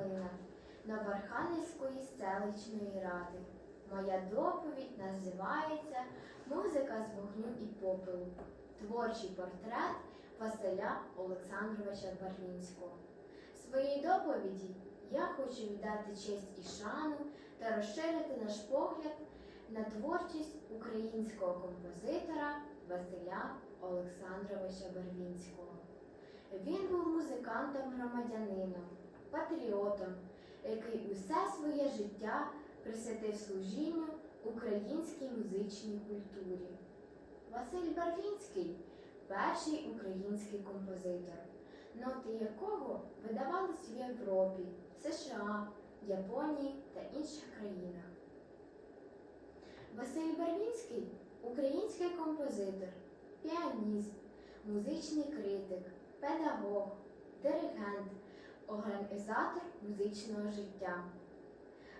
Перлина Новоархангельської селищної ради. Моя доповідь називається Музика з вогню і попелу. Творчий портрет Василя Олександровича Барвінського. Своїй доповіді я хочу віддати честь і шану та розширити наш погляд на творчість українського композитора Василя Олександровича Барвінського. Він був музикантом-громадянином, патріотом, який усе своє життя присвятив служінню українській музичній культурі. Василь Барвінський перший український композитор, ноти якого видавались в Європі, США, Японії та інших країнах. Василь Барвінський український композитор, піаніст, музичний критик, педагог, диригент, організатор музичного життя.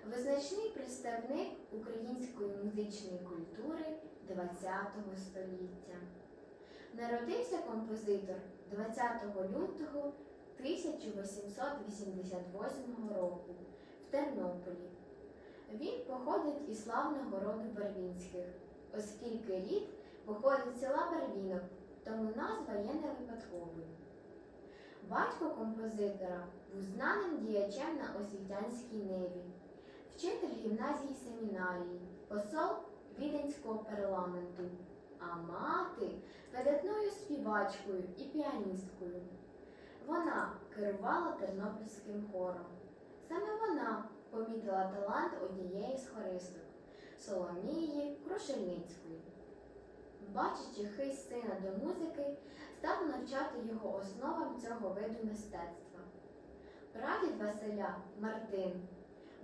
Визначний представник української музичної культури ХХ століття. Народився композитор 20 лютого 1888 року в Тернополі. Він походить із славного роду Барвінських, оскільки рід походить з села Барвінок, тому назва є не випадковою. Батько композитора був знаним діячем на освітянській ниві, вчитель гімназії семінарії, посол Віденського парламенту, а мати видатною співачкою і піаністкою. Вона керувала тернопільським хором. Саме вона помітила талант однієї з хористок Соломії Крушельницької. Бачачи хист сина до музики, став навчати його основам цього виду мистецтва. Прадід Василя Мартин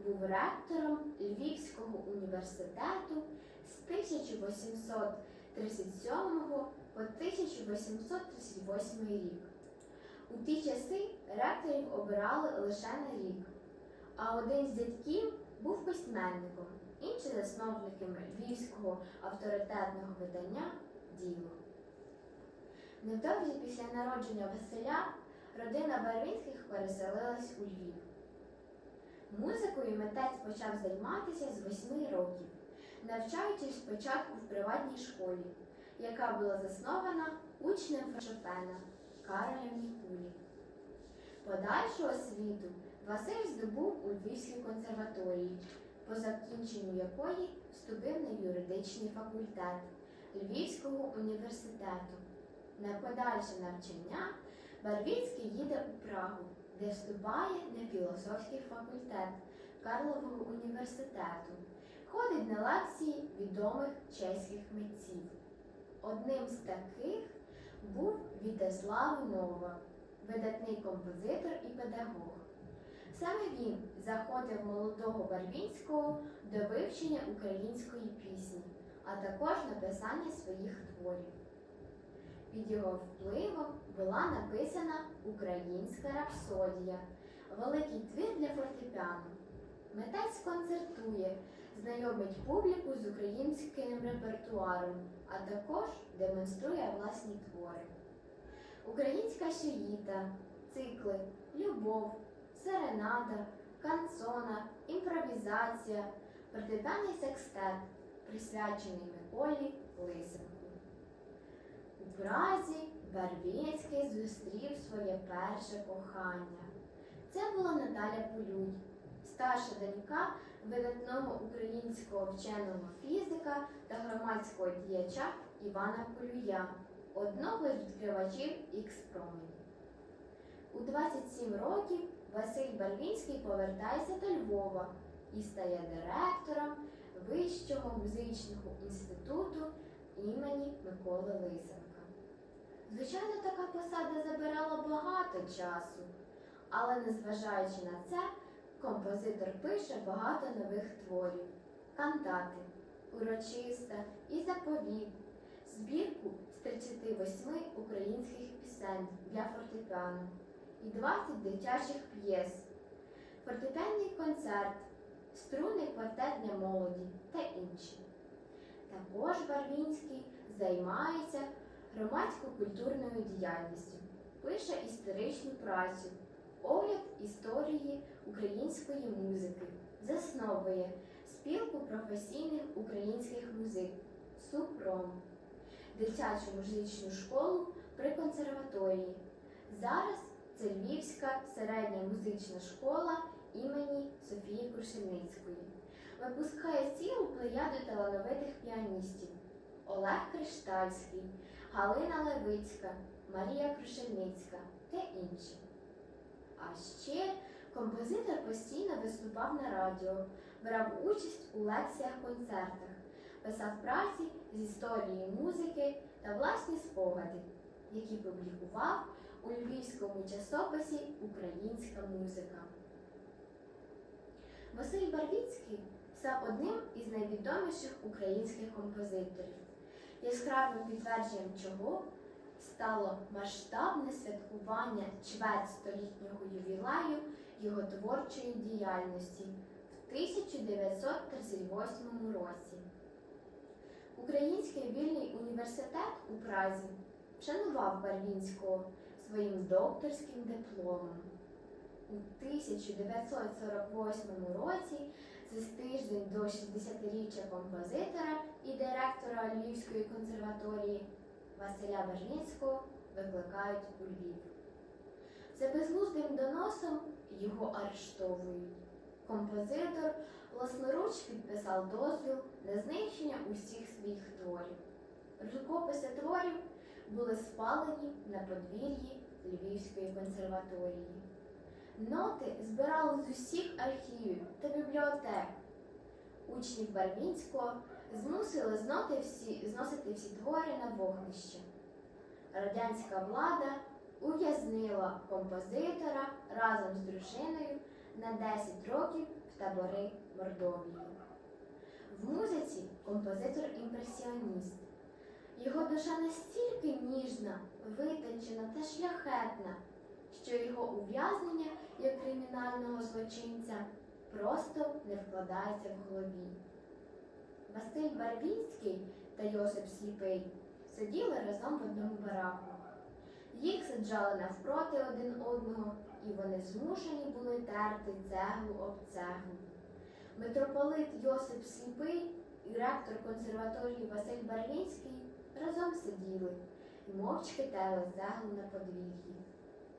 був ректором Львівського університету з 1837 по 1838 рік. У ті часи ректорів обирали лише на рік, а один з дядьків був письменником, інший засновником львівського авторитетного видання Діло. Невдовзі після народження Василя родина Барвінських переселилась у Львів. Музикою митець почав займатися з восьми років, навчаючись спочатку в приватній школі, яка була заснована учнем Шопена Каролем Нікулі. Подальшу освіту Василь здобув у Львівській консерваторії, по закінченню якої вступив на юридичний факультет Львівського університету. На подальше навчання Барвінський їде у Прагу, де вступає на філософський факультет Карлового університету, ходить на лекції відомих чеських митців. Одним з таких був Вітеслав Нова, видатний композитор і педагог. Саме він заходив молодого Барвінського до вивчення української пісні, а також написання своїх творів. Під його впливом була написана Українська рапсодія, великий твір для фортепіано. Митець концертує, знайомить публіку з українським репертуаром, а також демонструє власні твори. Українська шиїта, цикли, любов, серенада, канцона, імпровізація, фортепіаний секстет, присвячений Миколі Лисенку. У Празі Барвінський зустрів своє перше кохання. Це була Наталя Полюй, старша донька видатного українського вченого фізика та громадського діяча Івана Полюя, одного з відкривачів Ікс-променів. У 27 років Василь Барвінський повертається до Львова і стає директором Вищого музичного інституту імені Миколи Лисенка. Звичайно, така посада забирала багато часу, але незважаючи на це, композитор пише багато нових творів, кантати, урочиста і заповіт, збірку з 38 українських пісень для фортепіано і 20 дитячих п'єс, фортепіанний концерт, струнний квартет для молоді та інші. Також Барвінський займається громадсько-культурною діяльністю, пише історичну працю, огляд історії української музики, засновує спілку професійних українських музик СУПРОМ, дитячу музичну школу при консерваторії. Зараз це Львівська середня музична школа імені Софії Крушельницької. Випускає цілу плеяду талановитих піаністів Олег Криштальський, Галина Левицька, Марія Крушельницька та інші. А ще композитор постійно виступав на радіо, брав участь у лекціях-концертах, писав праці з історії музики та власні спогади, які публікував у львівському часописі Українська музика. Василь Барвіцький став одним із найвідоміших українських композиторів, яскравим підтвердженням чого стало масштабне святкування чвертьстолітнього ювілею його творчої діяльності в 1938 році. Український вільний університет у Празі вшанував Барвінського своїм докторським дипломом. У 1948 році, за тиждень до 60-річчя композитора і директора Львівської консерваторії Василя Бажницького викликають у Львів. За безглуздим доносом його арештовують. Композитор власноруч підписав дозвіл на знищення усіх своїх творів. Рукописи творів були спалені на подвір'ї Львівської консерваторії. Ноти збирали з усіх архівів та бібліотек. Учнів Барвінського змусили всі, зносити всі твори на вогнище. Радянська влада ув'язнила композитора разом з дружиною на 10 років в табори Мордовії. В музиці композитор імпресіоніст. Його душа настільки ніжна, витончена та шляхетна, що його ув'язнення як кримінального злочинця просто не вкладається в голові. Василь Барвінський та Йосип Сліпий сиділи разом в одному бараку. Їх саджали навпроти один одного, і вони змушені були терти цеглу об цеглу. Митрополит Йосип Сліпий і ректор консерваторії Василь Барвінський разом сиділи і мовчки терли цеглу на подвір'ї.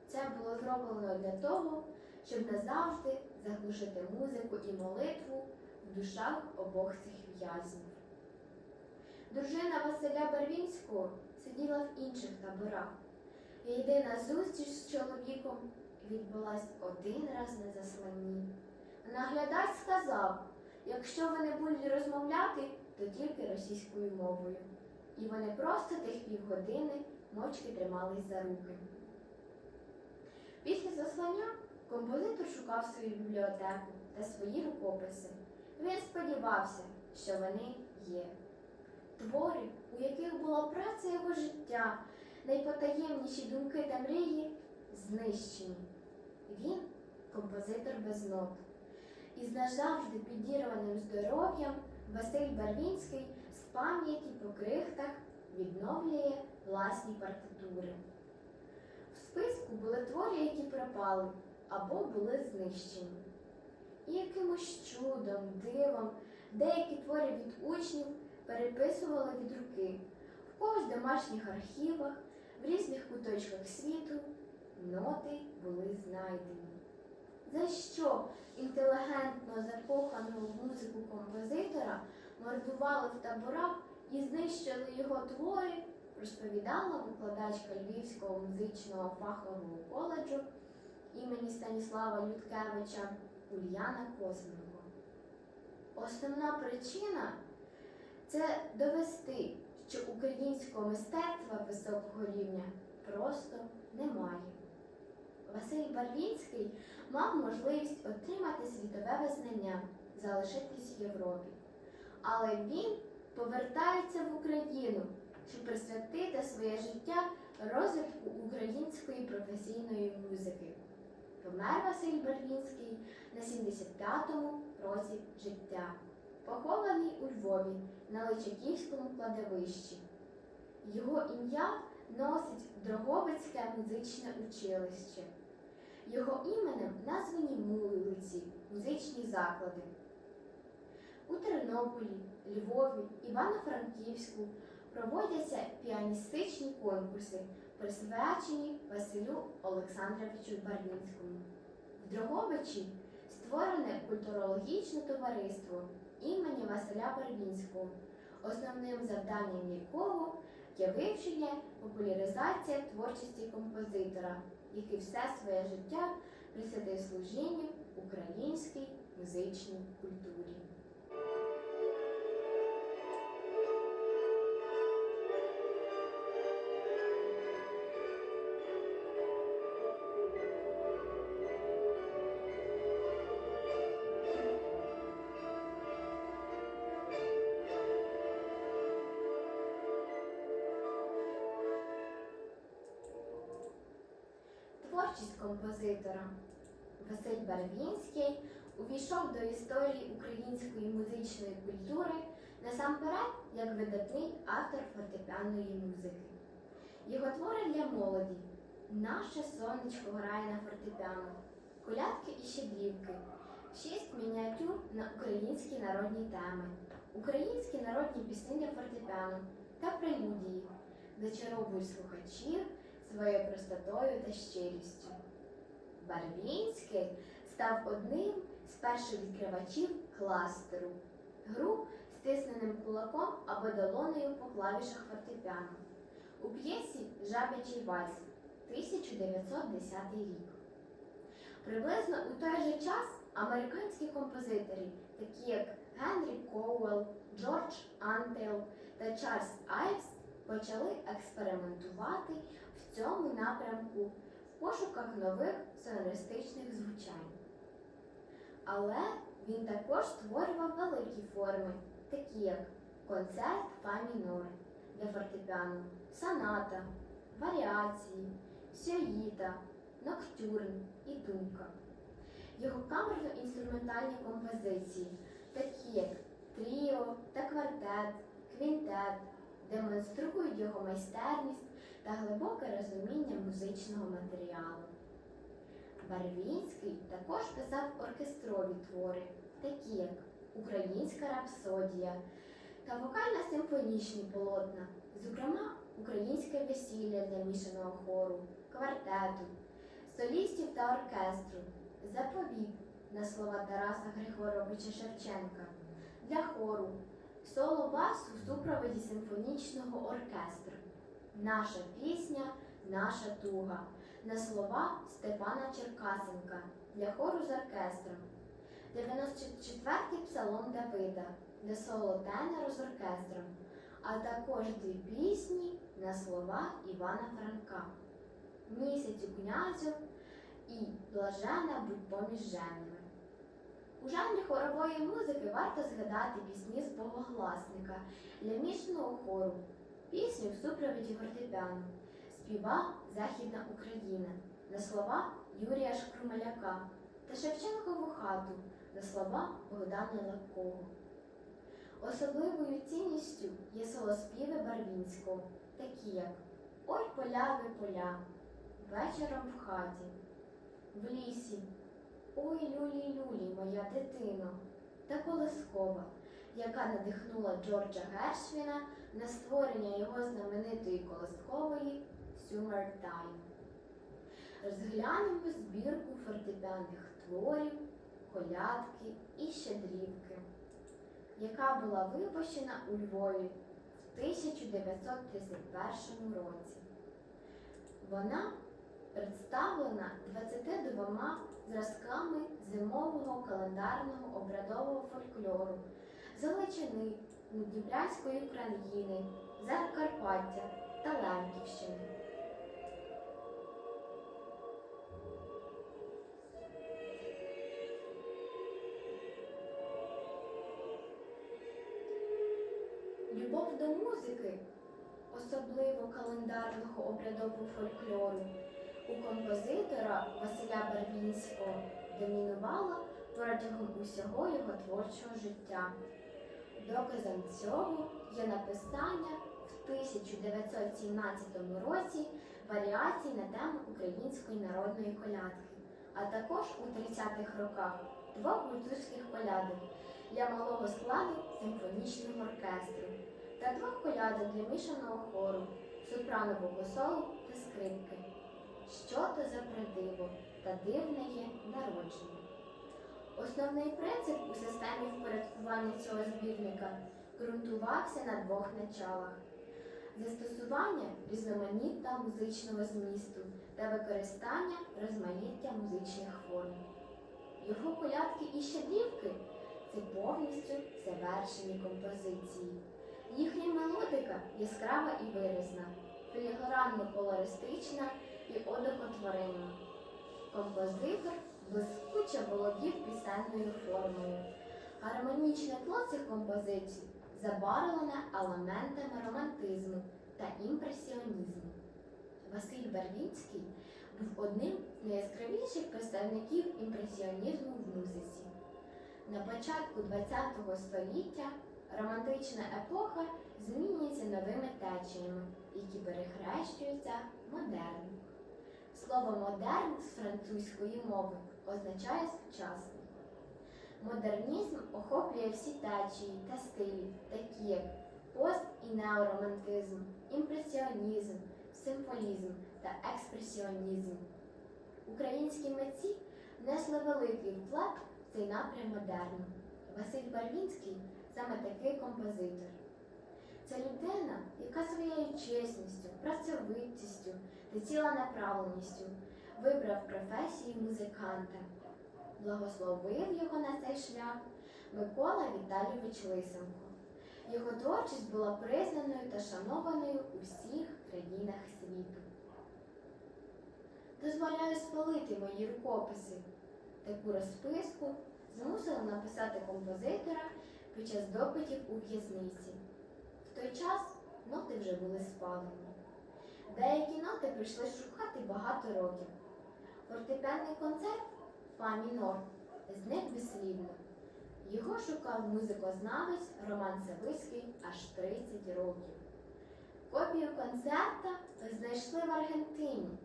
Це було зроблено для того, щоб назавжди заглушити музику і молитву в душах обох цих в'язнів. Дружина Василя Барвінського сиділа в інших таборах. Єдина зустріч з чоловіком відбулась один раз на засланні. Наглядач сказав, якщо вони будуть розмовляти, то тільки російською мовою. І вони просто тих півгодини мовчки тримались за руки. Після заслання композитор шукав свою бібліотеку та свої рукописи. Він сподівався, що вони є. Твори, у яких була праця його життя, найпотаємніші думки та мрії знищені. Він композитор без нот. І з назавжди підірваним здоров'ям Василь Барвінський пам'яті по крихтах відновлює власні партитури. В списку були твори, які пропали або були знищені. І якимось чудом, дивом деякі твори від учнів переписували від руки в когось домашніх архівах, в різних куточках світу ноти були знайдені. За що інтелігентно закоханого в музику композитора мордували в таборах і знищили його твори, розповідала викладачка Львівського музичного фахового коледжу імені Станіслава Людкевича Ульяна Косменко. Основна причина це довести, що українського мистецтва високого рівня просто немає. Василь Барвінський мав можливість отримати світове визнання, залишитись в Європі. Але він повертається в Україну, щоб присвятити своє життя розвитку української професійної музики. Помер Василь Барвінський на 75-му році життя, похований у Львові на Личаківському кладовищі. Його ім'я носить Дрогобицьке музичне училище. Його іменем названі вулиці, музичні заклади. У Тернополі, Львові, Івано-Франківську проводяться піаністичні конкурси, присвячені Василю Олександровичу Барвінському. В Дрогобичі створене культурологічне товариство імені Василя Барвінського, основним завданням якого є вивчення, популяризація творчості композитора, який все своє життя присвятив служінню українській музичній культурі. Композитора Василь Барвінський увійшов до історії української музичної культури насамперед як видатний автор фортепіаної музики. Його твори для молоді Наше сонечко грає на фортепіано, колядки і щедрівки, шість мініатюр на українські народні теми, українські народні пісні для фортепіано та прелюдії, зачаровують слухачів своєю простотою та щирістю. Барвінський став одним з перших відкривачів кластеру, гру стисненим кулаком або долонею по клавішах фортепіано. У п'єсі Жабячий вальс 1910 рік. Приблизно у той же час американські композитори, такі як Генрі Коуелл, Джордж Антел та Чарльз Айвс, почали експериментувати в цьому напрямку в пошуках нових сонористичних звучань. Але він також створював великі форми, такі як концерт фа мінор для фортепіано, соната, варіації, сюїта, ноктюрн і думка. Його камерно-інструментальні композиції, такі як тріо та квартет, квінтет, демонструють його майстерність та глибоке розуміння музичного матеріалу. Барвінський також писав оркестрові твори, такі як Українська рапсодія та вокально-симфонічні полотна, зокрема Українське весілля для мішаного хору, квартету, солістів та оркестру, заповіт на слова Тараса Григоровича Шевченка для хору, соло басу в супроводі симфонічного оркестру. Наша пісня, наша туга на слова Степана Черкасенка для хору з оркестром. 94-й псалом Давида для соло тенору з оркестром, а також дві пісні на слова Івана Франка. Місяцю князю і блажена будь поміж женами. У жанрі хорової музики варто згадати пісні з богогласника для мішаного хору, пісню в супроводі фортепіано, співа Західна Україна на слова Юрія Шкрумаляка та Шевченкову хату. На слова Богдана Лакого. Особливою цінністю є солоспіви Барвінського, такі як Ой поля ви поля, вечором в хаті, в лісі, Ой люлі люлі, моя дитино, та колискова, яка надихнула Джорджа Гершвіна на створення його знаменитої колискової Summertime. Розглянемо збірку фортепіаних творів, колядки і щедрівки, яка була випущена у Львові в 1931 році. Вона представлена 22 зразками зимового календарного обрядового фольклору з Галичини, Дніпрянської України, Закарпаття та Лемківщини. Любов до музики, особливо календарного обрядового фольклору, у композитора Василя Барвінського домінувала протягом усього його творчого життя. Доказом цього є написання в 1917 році варіацій на тему української народної колядки, а також у 30-х роках двох гуцульських колядок для малого складу симфонічного оркестру та двох колядок для мішаного хору, сопранового солу та скрипки. Що то за придиво та дивне є народження. Основний принцип у системі впорядкування цього збірника ґрунтувався на двох началах застосування різноманітного музичного змісту та використання розмаїття музичних форм. Його колядки і щедрівки це повністю завершені композиції. Їхня мелодика яскрава і виразна, філігранно-колористична і одохотворенна. Композитор блискуче володів пісенною формою. Гармонічне тло цих композицій забарвлене елементами романтизму та імпресіонізму. Василь Барвінський був одним з найяскравіших представників імпресіонізму в музиці. На початку ХХ століття романтична епоха змінюється новими течіями, які перехрещуються модерном. Слово модерн з французької мови означає сучасний. Модернізм охоплює всі течії та стилі, такі як пост і неоромантизм, імпресіонізм, символізм та експресіонізм. Українські митці внесли великий вклад в цей напрям модерну. Василь Барвінський саме такий композитор. Це людина, яка своєю чесністю, працьовитістю та ціленаправленістю вибрав професію музиканта. Благословив його на цей шлях Микола Віталійович Лисенко. Його творчість була признаною та шанованою у всіх країнах світу. Дозволяю спалити мої рукописи. Таку розписку змусила написати композитора під час допитів у в'язниці. В той час ноти вже були спалені. Деякі ноти прийшли шукати багато років. Фортепіанний концерт фа мінор зник безслідно. Його шукав музикознавець Роман Савицький аж 30 років. Копію концерта знайшли в Аргентині.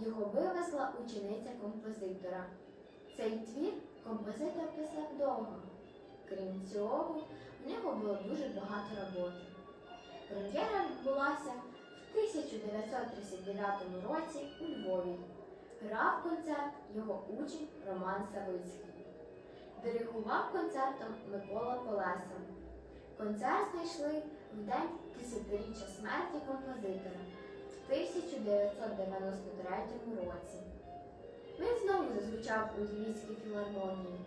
Його вивезла учениця композитора. Цей твір композитор писав довго. Крім цього, в нього було дуже багато роботи. Прем'єра відбулася в 1939 році у Львові. Грав концерт його учень Роман Савицький. Диригував концертом Микола Полеса. Концерт знайшли в день тисячоріччя смерті композитора в 1993 році. Він знову зазвучав у Львівській філармонії.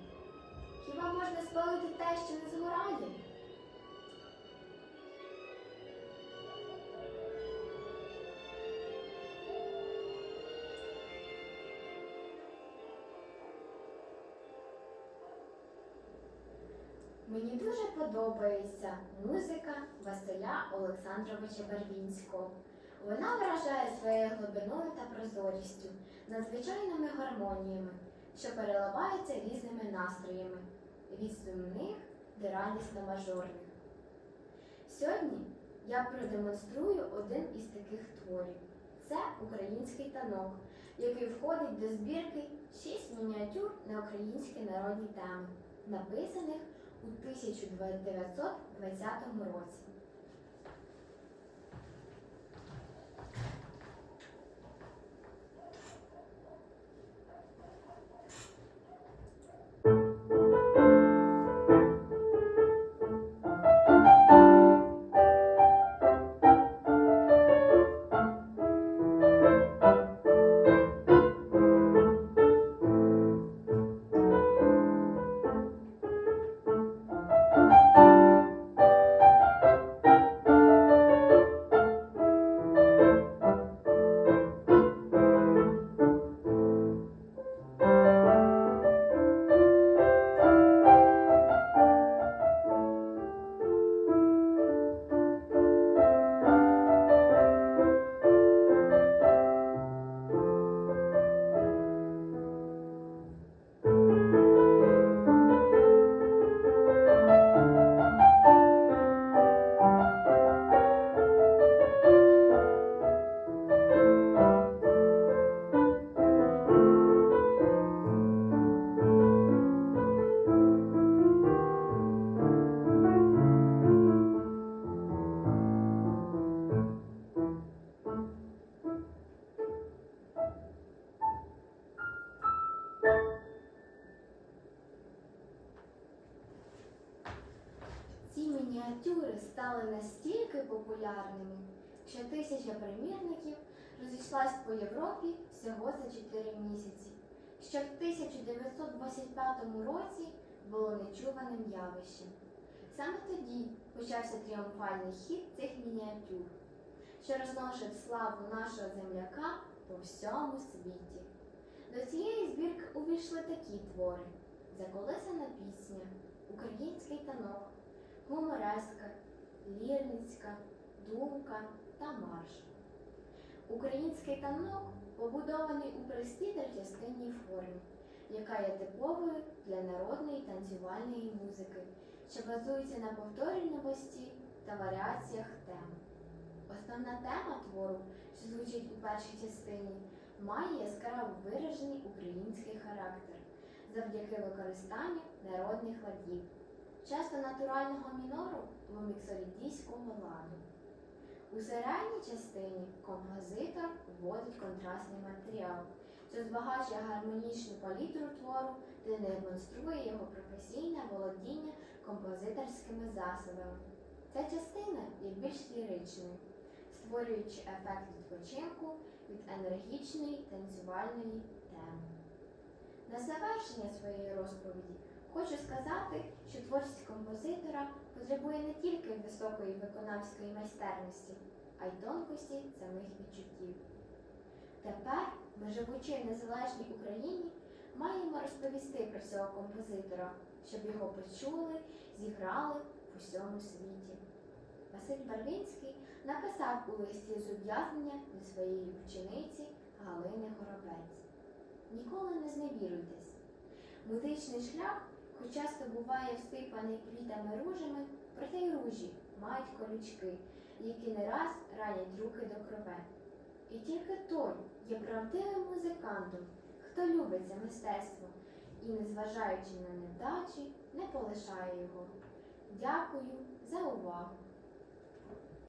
Хіба можна спалити те, що не згорає? Мені дуже подобається музика Василя Олександровича Барвінського. Вона вражає своєю глибиною та прозорістю, надзвичайними гармоніями, що переливаються різними настроями від сумних до радісно-мажорних. Сьогодні я продемонструю один із таких творів. Це український танок, який входить до збірки шість мініатюр на українські народні теми, написаних у 1920 році. Місяці, що в 1925 році було нечуваним явищем. Саме тоді почався тріумфальний хід цих мініатюр, що розношив славу нашого земляка по всьому світі. До цієї збірки увійшли такі твори: Заколисана пісня, Український танок, Гумореска, Лірницька, Думка та Марш. Український танок побудований у простій частинній формі, яка є типовою для народної танцювальної музики, що базується на повторюваності та варіаціях тем. Основна тема твору, що звучить у першій частині, має яскраво виражений український характер завдяки використанню народних ладів, часто натурального мінору або міксолідійського ладу. У середній частині композитор вводить контрастний матеріал, що збагачує гармонічну палітру твору та демонструє його професійне володіння композиторськими засобами. Ця частина є більш ліричною, створюючи ефект відпочинку від енергічної танцювальної теми. На завершення своєї розповіді хочу сказати, що творчість композитора потребує не тільки високої виконавської майстерності, а й тонкості самих відчуттів. Тепер, ми живучи в незалежній Україні, маємо розповісти про цього композитора, щоб його почули, зіграли в усьому світі. Василь Барвінський написав у листі зобов'язання до своєї учениці Галини Горобець. Ніколи не зневіруйтесь. Музичний шлях, хоч часто буває всипаний квітами ружами, проте й ружі мають колючки, які не раз ранять руки до крове. І тільки той є правдивим музикантом, хто любить це мистецтво і, незважаючи на невдачі, не полишає його. Дякую за увагу!